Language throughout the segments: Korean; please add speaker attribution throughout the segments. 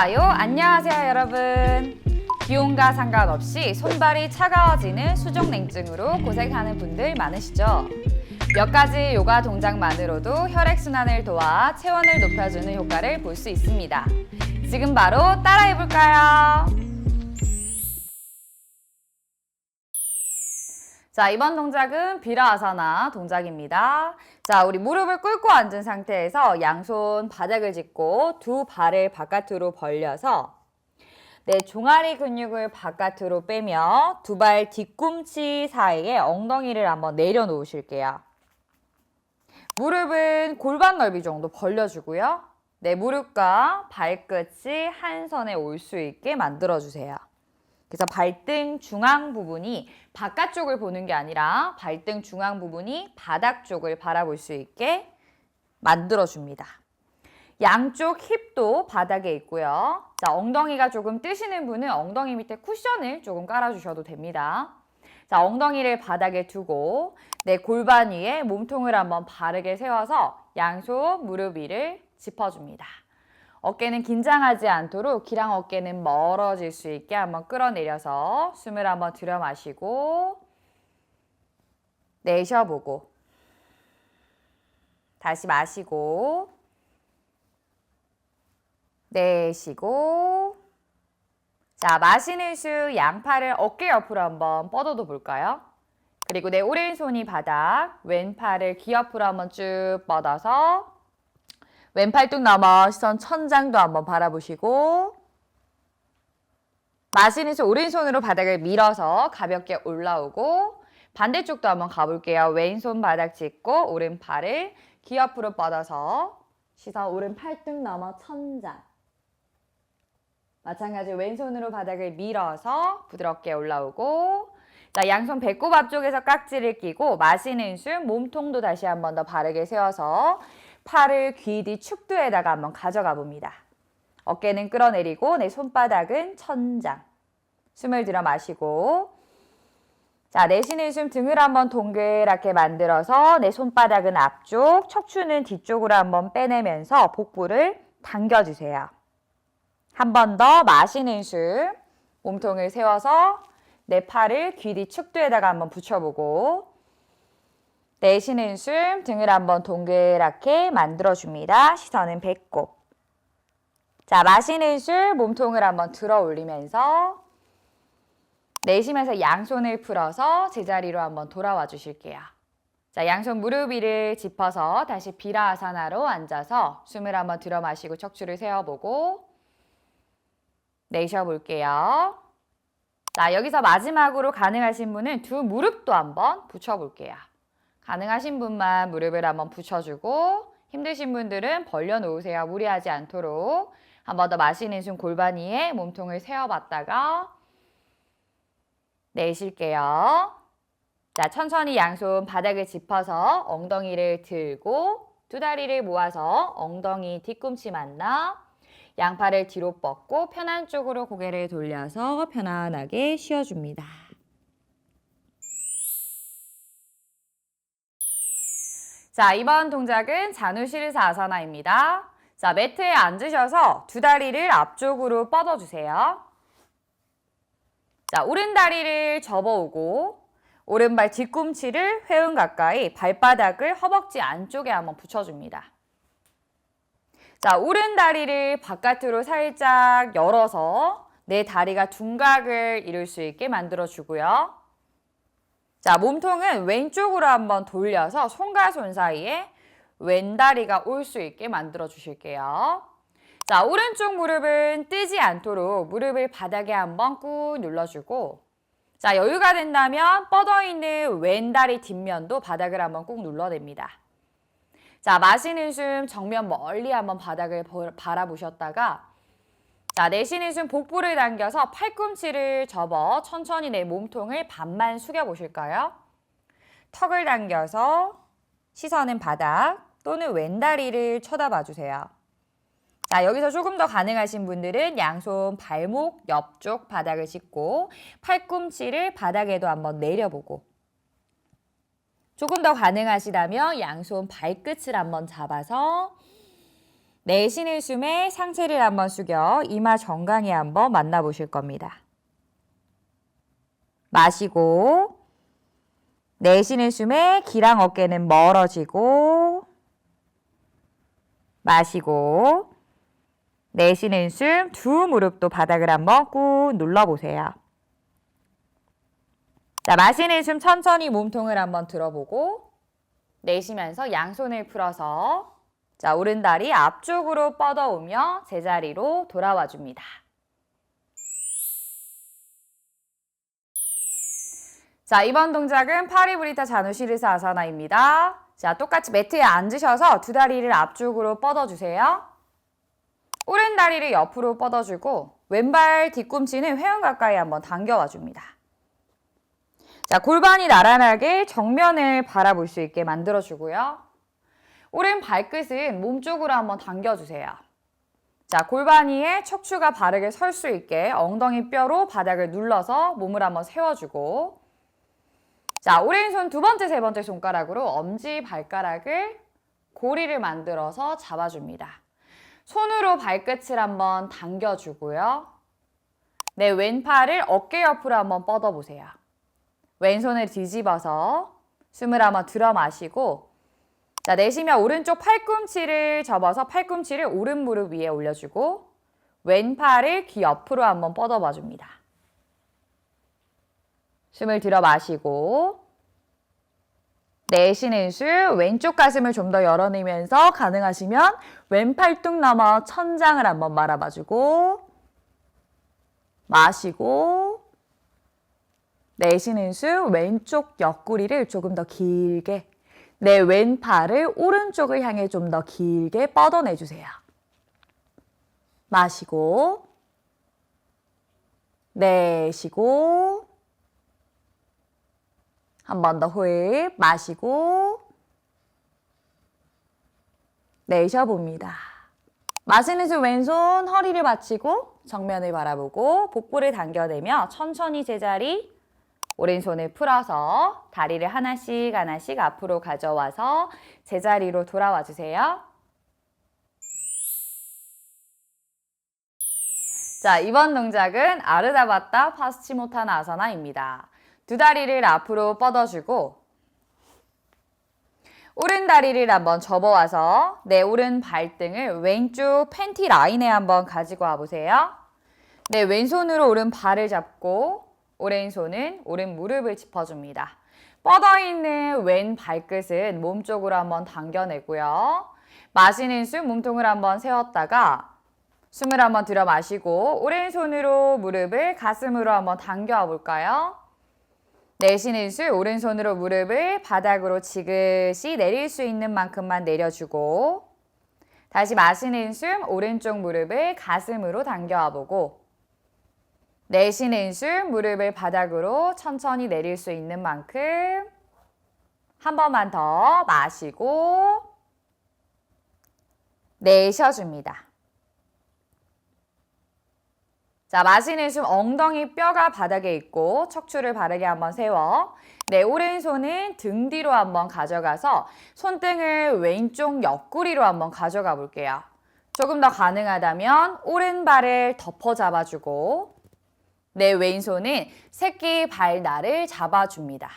Speaker 1: 좋아요. 안녕하세요, 여러분. 기온과 상관없이 손발이 차가워지는 수족냉증으로 고생하는 분들 많으시죠? 몇 가지 요가 동작만으로도 혈액순환을 도와 체온을 높여주는 효과를 볼 수 있습니다. 지금 바로 따라 해볼까요? 자, 이번 동작은 비라아사나 동작입니다. 자, 우리 무릎을 꿇고 앉은 상태에서 양손 바닥을 짚고 두 발을 바깥으로 벌려서 네, 종아리 근육을 바깥으로 빼며 두 발 뒤꿈치 사이에 엉덩이를 한번 내려놓으실게요. 무릎은 골반 넓이 정도 벌려주고요. 네, 무릎과 발끝이 한 선에 올 수 있게 만들어주세요. 그래서 발등 중앙 부분이 바깥쪽을 보는 게 아니라 발등 중앙 부분이 바닥 쪽을 바라볼 수 있게 만들어줍니다. 양쪽 힙도 바닥에 있고요. 자, 엉덩이가 조금 뜨시는 분은 엉덩이 밑에 쿠션을 조금 깔아주셔도 됩니다. 자, 엉덩이를 바닥에 두고 내 골반 위에 몸통을 한번 바르게 세워서 양손 무릎 위를 짚어줍니다. 어깨는 긴장하지 않도록 기랑 어깨는 멀어질 수 있게 한번 끌어내려서 숨을 한번 들여 마시고 내쉬어보고 다시 마시고 내쉬고 자 마시는 수 양팔을 어깨 옆으로 한번 뻗어도 볼까요? 그리고 내 오른손이 바닥 왼팔을 귀 옆으로 한번 쭉 뻗어서 왼팔 뚝 넘어 시선 천장도 한번 바라보시고 마시는 수 오른손으로 바닥을 밀어서 가볍게 올라오고 반대쪽도 한번 가볼게요. 왼손 바닥 짚고 오른팔을 귀 옆으로 뻗어서 시선 오른 팔 뚝 넘어 천장 마찬가지 왼손으로 바닥을 밀어서 부드럽게 올라오고 자 양손 배꼽 앞쪽에서 깍지를 끼고 마시는 숨 몸통도 다시 한번 더 바르게 세워서 팔을 귀 뒤 축두에다가 한번 가져가 봅니다. 어깨는 끌어내리고 내 손바닥은 천장. 숨을 들여 마시고 자 내쉬는 숨 등을 한번 동그랗게 만들어서 내 손바닥은 앞쪽, 척추는 뒤쪽으로 한번 빼내면서 복부를 당겨주세요. 한 번 더 마시는 숨 몸통을 세워서 내 팔을 귀 뒤 축두에다가 한번 붙여보고 내쉬는 숨 등을 한번 동그랗게 만들어줍니다. 시선은 배꼽. 자, 마시는 숨 몸통을 한번 들어 올리면서 내쉬면서 양손을 풀어서 제자리로 한번 돌아와 주실게요. 자, 양손 무릎 위를 짚어서 다시 비라아사나로 앉아서 숨을 한번 들어 마시고 척추를 세워보고 내쉬어 볼게요. 자, 여기서 마지막으로 가능하신 분은 두 무릎도 한번 붙여볼게요. 가능하신 분만 무릎을 한번 붙여주고 힘드신 분들은 벌려놓으세요. 무리하지 않도록. 한 번 더 마시는 숨 골반 위에 몸통을 세워봤다가 내쉴게요. 자, 천천히 양손 바닥을 짚어서 엉덩이를 들고 두 다리를 모아서 엉덩이 뒤꿈치 만나 양팔을 뒤로 뻗고 편한 쪽으로 고개를 돌려서 편안하게 쉬어줍니다. 자, 이번 동작은 자누시르사 아사나입니다. 자, 매트에 앉으셔서 두 다리를 앞쪽으로 뻗어주세요. 자, 오른 다리를 접어오고 오른발 뒤꿈치를 회음 가까이 발바닥을 허벅지 안쪽에 한번 붙여줍니다. 자, 오른 다리를 바깥으로 살짝 열어서 내 다리가 둔각을 이룰 수 있게 만들어주고요. 자, 몸통은 왼쪽으로 한번 돌려서 손과 손 사이에 왼다리가 올 수 있게 만들어 주실게요. 자, 오른쪽 무릎은 뜨지 않도록 무릎을 바닥에 한번 꾹 눌러주고 자, 여유가 된다면 뻗어 있는 왼다리 뒷면도 바닥을 한번 꾹 눌러냅니다. 자, 마시는 숨 정면 멀리 한번 바닥을 바라보셨다가 자, 내쉬는 숨 복부를 당겨서 팔꿈치를 접어 천천히 내 몸통을 반만 숙여 보실까요? 턱을 당겨서 시선은 바닥 또는 왼다리를 쳐다봐 주세요. 자, 여기서 조금 더 가능하신 분들은 양손 발목 옆쪽 바닥을 짚고 팔꿈치를 바닥에도 한번 내려보고 조금 더 가능하시다면 양손 발끝을 한번 잡아서 내쉬는 숨에 상체를 한번 숙여 이마 정강에 한번 만나보실 겁니다. 마시고 내쉬는 숨에 귀랑 어깨는 멀어지고 마시고 내쉬는 숨 두 무릎도 바닥을 한번 꾹 눌러보세요. 자, 마시는 숨 천천히 몸통을 한번 들어보고 내쉬면서 양손을 풀어서 자, 오른다리 앞쪽으로 뻗어오며 제자리로 돌아와 줍니다. 자, 이번 동작은 파리브리타 자누시르사 아사나입니다. 자, 똑같이 매트에 앉으셔서 두 다리를 앞쪽으로 뻗어주세요. 오른 다리를 옆으로 뻗어주고 왼발 뒤꿈치는 회원 가까이 한번 당겨와 줍니다. 자, 골반이 나란하게 정면을 바라볼 수 있게 만들어주고요. 오른 발끝은 몸쪽으로 한번 당겨주세요. 자, 골반 위에 척추가 바르게 설 수 있게 엉덩이 뼈로 바닥을 눌러서 몸을 한번 세워주고 자, 오른손 두 번째, 세 번째 손가락으로 엄지 발가락을 고리를 만들어서 잡아줍니다. 손으로 발끝을 한번 당겨주고요. 네, 왼팔을 어깨 옆으로 한번 뻗어보세요. 왼손을 뒤집어서 숨을 한번 들어 마시고 자, 내쉬며 오른쪽 팔꿈치를 접어서 팔꿈치를 오른 무릎 위에 올려주고 왼팔을 귀 옆으로 한번 뻗어봐 줍니다. 숨을 들어 마시고 내쉬는 숨 왼쪽 가슴을 좀 더 열어내면서 가능하시면 왼팔 뚝 넘어 천장을 한번 말아봐주고 마시고 내쉬는 숨 왼쪽 옆구리를 조금 더 길게 내 왼팔을 오른쪽을 향해 좀 더 길게 뻗어내주세요. 마시고 내쉬고 한 번 더 호흡 마시고 내쉬어봅니다. 마시는 숨 왼손 허리를 받치고 정면을 바라보고 복부를 당겨내며 천천히 제자리 오른손을 풀어서 다리를 하나씩 하나씩 앞으로 가져와서 제자리로 돌아와 주세요. 자, 이번 동작은 아르다바타 파스치모타나 아사나입니다. 두 다리를 앞으로 뻗어주고 오른 다리를 한번 접어와서 내 오른 발등을 왼쪽 팬티 라인에 한번 가지고 와보세요. 네, 왼손으로 오른 발을 잡고 오른손은 오른 무릎을 짚어줍니다. 뻗어 있는 왼 발끝은 몸쪽으로 한번 당겨내고요. 마시는 숨 몸통을 한번 세웠다가 숨을 한번 들여 마시고 오른손으로 무릎을 가슴으로 한번 당겨와 볼까요? 내쉬는 숨 오른손으로 무릎을 바닥으로 지그시 내릴 수 있는 만큼만 내려주고 다시 마시는 숨 오른쪽 무릎을 가슴으로 당겨와 보고 내쉬는 숨 무릎을 바닥으로 천천히 내릴 수 있는 만큼 한 번만 더 마시고 내쉬어줍니다. 자, 마시는 숨 엉덩이 뼈가 바닥에 있고 척추를 바르게 한번 세워 네, 오른손은 등 뒤로 한번 가져가서 손등을 왼쪽 옆구리로 한번 가져가 볼게요. 조금 더 가능하다면 오른발을 덮어 잡아주고 내 왼손은 새끼 발날을 잡아줍니다.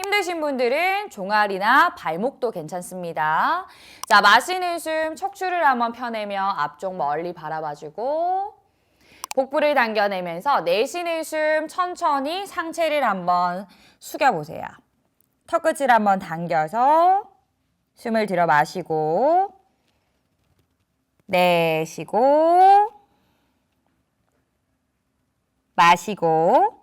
Speaker 1: 힘드신 분들은 종아리나 발목도 괜찮습니다. 자, 마시는 숨 척추를 한번 펴내며 앞쪽 멀리 바라봐주고 복부를 당겨내면서 내쉬는 숨 천천히 상체를 한번 숙여보세요. 턱끝을 한번 당겨서 숨을 들여 마시고 내쉬고 마시고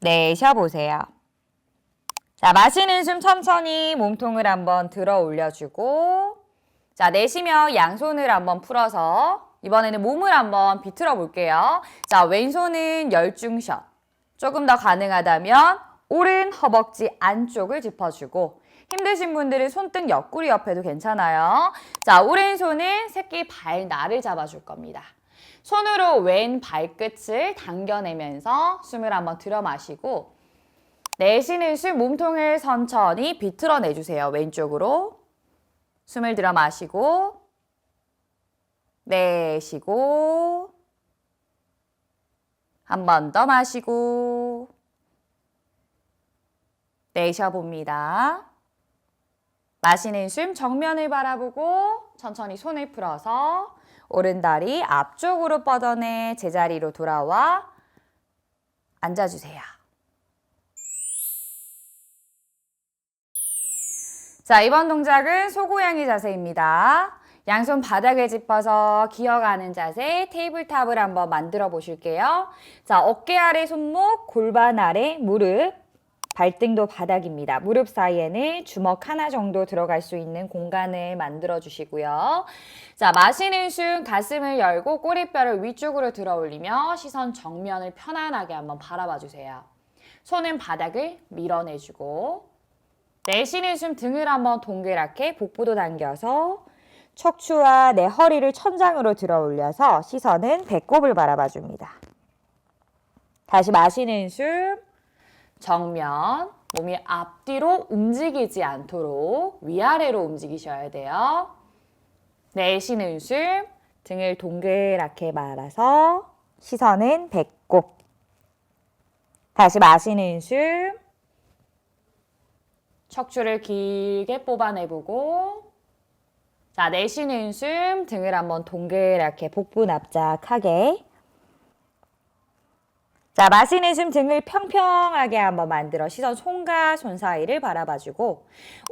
Speaker 1: 내쉬어보세요. 자, 마시는 숨 천천히 몸통을 한번 들어 올려주고 자, 내쉬며 양손을 한번 풀어서 이번에는 몸을 한번 비틀어 볼게요. 자, 왼손은 열중샷. 조금 더 가능하다면 오른 허벅지 안쪽을 짚어주고 힘드신 분들은 손등 옆구리 옆에도 괜찮아요. 자, 오른손은 새끼 발날을 잡아줄 겁니다. 손으로 왼 발끝을 당겨내면서 숨을 한번 들어 마시고 내쉬는 숨 몸통을 천천히 비틀어 내주세요. 왼쪽으로. 숨을 들여 마시고 내쉬고 한 번 더 마시고 내쉬어 봅니다. 마시는 숨 정면을 바라보고 천천히 손을 풀어서 오른다리 앞쪽으로 뻗어내 제자리로 돌아와 앉아주세요. 자, 이번 동작은 소고양이 자세입니다. 양손 바닥에 짚어서 기어가는 자세 테이블탑을 한번 만들어 보실게요. 자, 어깨 아래 손목, 골반 아래 무릎, 발등도 바닥입니다. 무릎 사이에는 주먹 하나 정도 들어갈 수 있는 공간을 만들어 주시고요. 자, 마시는 숨 가슴을 열고 꼬리뼈를 위쪽으로 들어 올리며 시선 정면을 편안하게 한번 바라봐 주세요. 손은 바닥을 밀어내주고 내쉬는 숨 등을 한번 동그랗게 복부도 당겨서 척추와 내 허리를 천장으로 들어 올려서 시선은 배꼽을 바라봐 줍니다. 다시 마시는 숨 정면 몸이 앞뒤로 움직이지 않도록 위아래로 움직이셔야 돼요. 내쉬는 숨 등을 동그랗게 말아서 시선은 배꼽. 다시 마시는 숨 척추를 길게 뽑아내보고. 자 내쉬는 숨 등을 한번 동그랗게 복부 납작하게 자 마시는 숨 등을 평평하게 한번 만들어 시선 손과 손 사이를 바라봐주고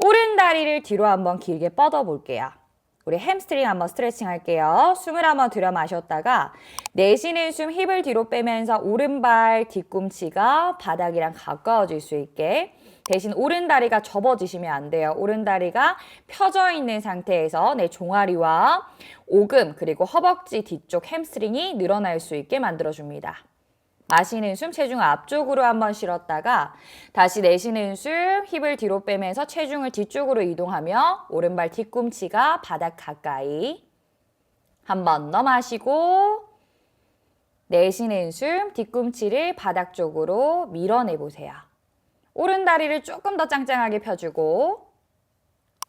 Speaker 1: 오른 다리를 뒤로 한번 길게 뻗어 볼게요. 우리 햄스트링 한번 스트레칭 할게요. 숨을 한번 들여 마셨다가 내쉬는 숨 힙을 뒤로 빼면서 오른발 뒤꿈치가 바닥이랑 가까워질 수 있게 대신 오른 다리가 접어지시면 안 돼요. 오른 다리가 펴져 있는 상태에서 내 종아리와 오금 그리고 허벅지 뒤쪽 햄스트링이 늘어날 수 있게 만들어줍니다. 마시는 숨 체중 앞쪽으로 한번 실었다가 다시 내쉬는 숨 힙을 뒤로 빼면서 체중을 뒤쪽으로 이동하며 오른발 뒤꿈치가 바닥 가까이 한 번 더 마시고 내쉬는 숨 뒤꿈치를 바닥 쪽으로 밀어내 보세요. 오른 다리를 조금 더 짱짱하게 펴주고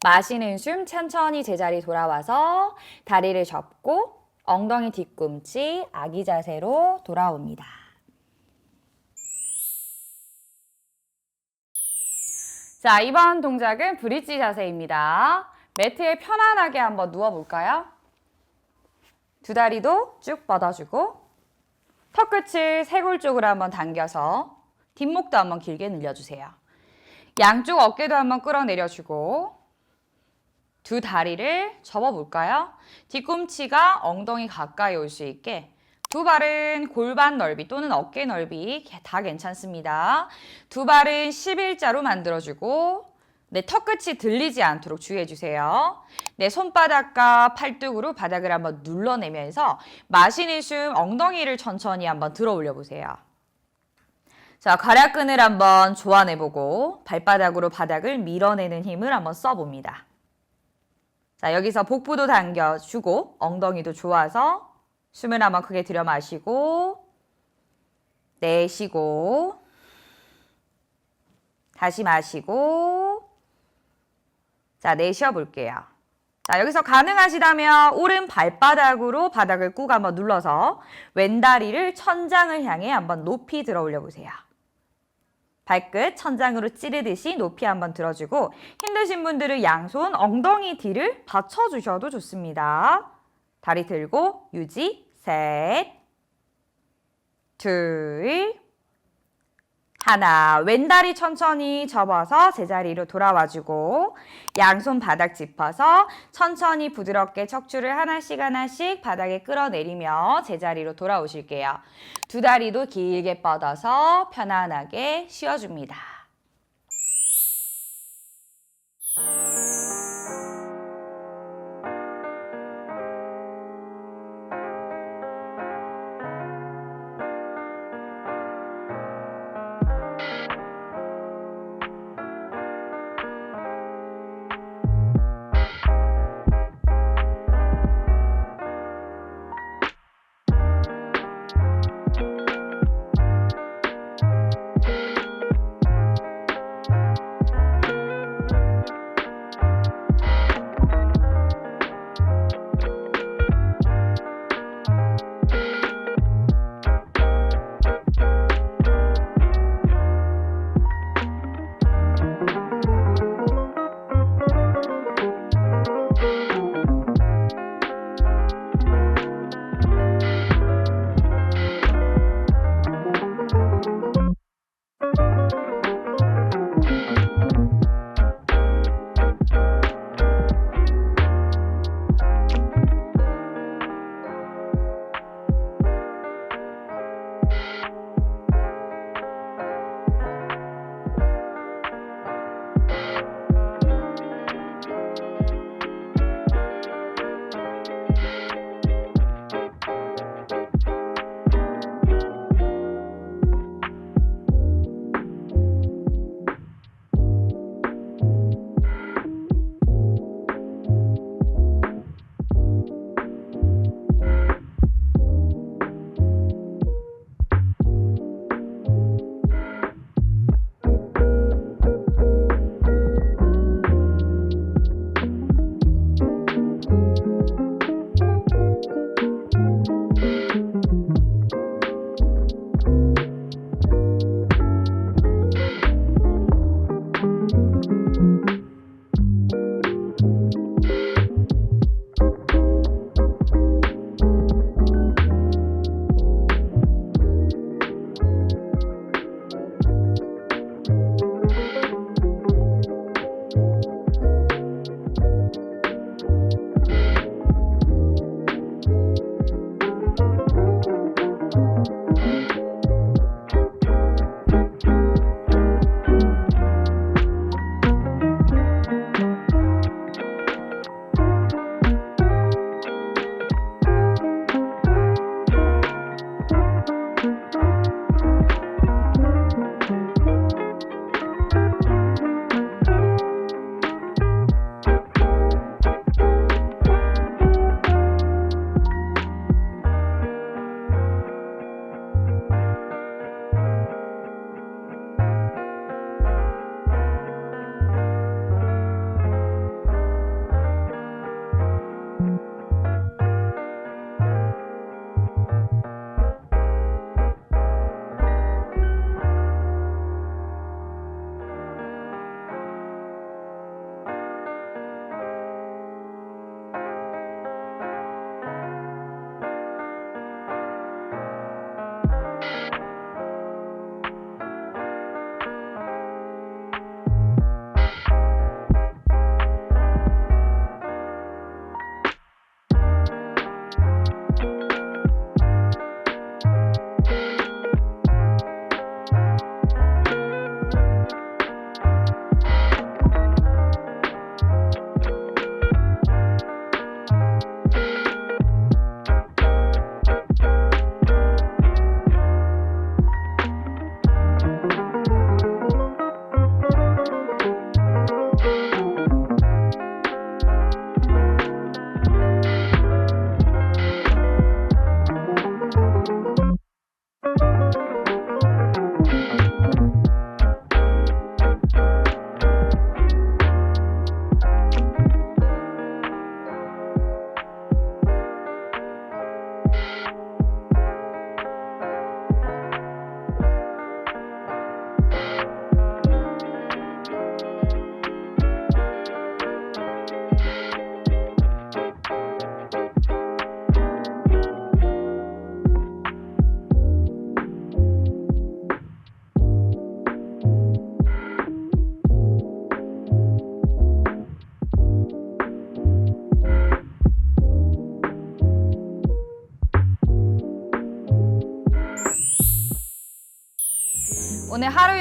Speaker 1: 마시는 숨 천천히 제자리 돌아와서 다리를 접고 엉덩이 뒤꿈치 아기 자세로 돌아옵니다. 자, 이번 동작은 브릿지 자세입니다. 매트에 편안하게 한번 누워볼까요? 두 다리도 쭉 뻗어주고 턱끝을 쇄골 쪽으로 한번 당겨서 뒷목도 한번 길게 늘려주세요. 양쪽 어깨도 한번 끌어내려주고 두 다리를 접어볼까요? 뒤꿈치가 엉덩이 가까이 올 수 있게 두 발은 골반 넓이 또는 어깨 넓이 다 괜찮습니다. 두 발은 11자로 만들어주고 내 턱끝이 들리지 않도록 주의해주세요. 내 손바닥과 팔뚝으로 바닥을 한번 눌러내면서 마시는 숨 엉덩이를 천천히 한번 들어 올려보세요. 자, 가략근을 한번 조아내보고 발바닥으로 바닥을 밀어내는 힘을 한번 써봅니다. 자, 여기서 복부도 당겨주고 엉덩이도 좋아서 숨을 한번 크게 들여 마시고 내쉬고 다시 마시고 자, 내쉬어 볼게요. 자, 여기서 가능하시다면 오른 발바닥으로 바닥을 꾹 한번 눌러서 왼 다리를 천장을 향해 한번 높이 들어 올려 보세요. 발끝 천장으로 찌르듯이 높이 한번 들어주고 힘드신 분들은 양손 엉덩이 뒤를 받쳐주셔도 좋습니다. 다리 들고 유지 셋, 둘, 하나. 왼다리 천천히 접어서 제자리로 돌아와주고 양손 바닥 짚어서 천천히 부드럽게 척추를 하나씩 하나씩 바닥에 끌어내리며 제자리로 돌아오실게요. 두 다리도 길게 뻗어서 편안하게 쉬어줍니다.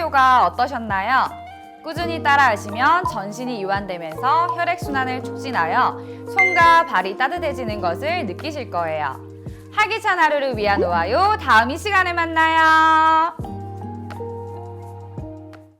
Speaker 1: 요가 어떠셨나요? 꾸준히 따라하시면 전신이 이완되면서 혈액순환을 촉진하여 손과 발이 따뜻해지는 것을 느끼실 거예요. 활기찬 하루를 위한 노하요 다음 이 시간에 만나요.